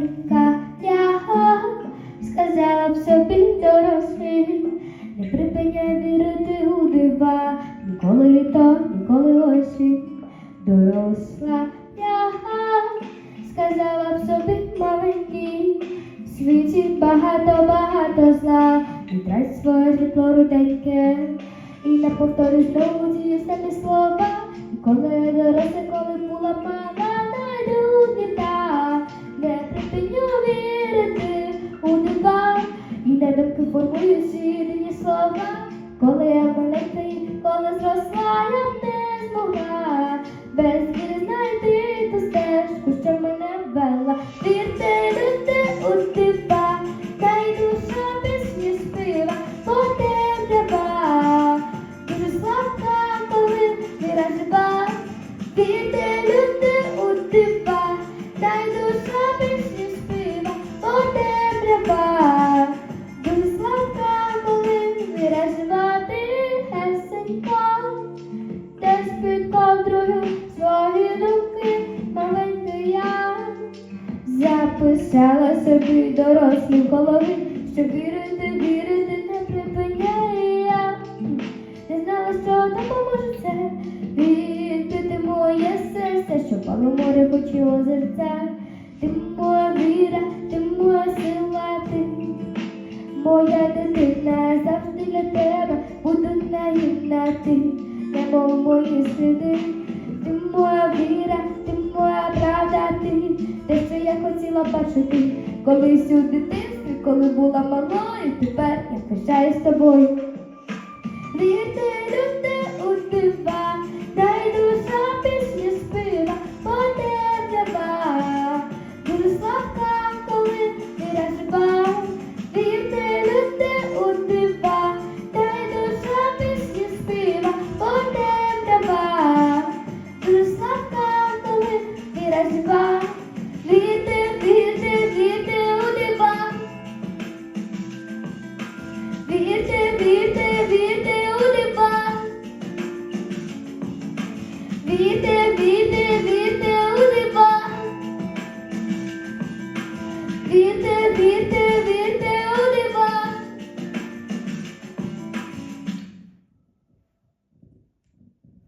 маленька я сказала б собі дорослі, не припиняй вірити у дива, ніколи літо, ніколи осінь, доросла я сказала б собі маленький, в світі багато, багато зла, віддай своє житло руденьке, і не повторюй знову ті самі слова, коли я доросла, коли була мала, не думки формую всі єдині слова, коли я маленька коли зросла, я б не змогла без віри знайти ту стежку, що мене вела. Вірте, люди у дива, та й душа пісні співа, по темрява, дуже слабка, коли віра жива. Вірте, собі дорослі в голові, що вірити, вірити не припиняє я. Не знала, що допоможе це відкрити моє серце, що пало море хоче озерця. Ти моя віра, ти моя сила, ти Моя дитина завжди для тебе буду наївна ти, немов мої сліди. Ти моя віра, ти моя правда, ти, те, що я хотіла бачити колись у дитинстві, коли була малою, тепер я пишаюсь тобою. Вірте, люди Virte, virte, virte Vite, vite, vite virte ulipa. Vite, vite.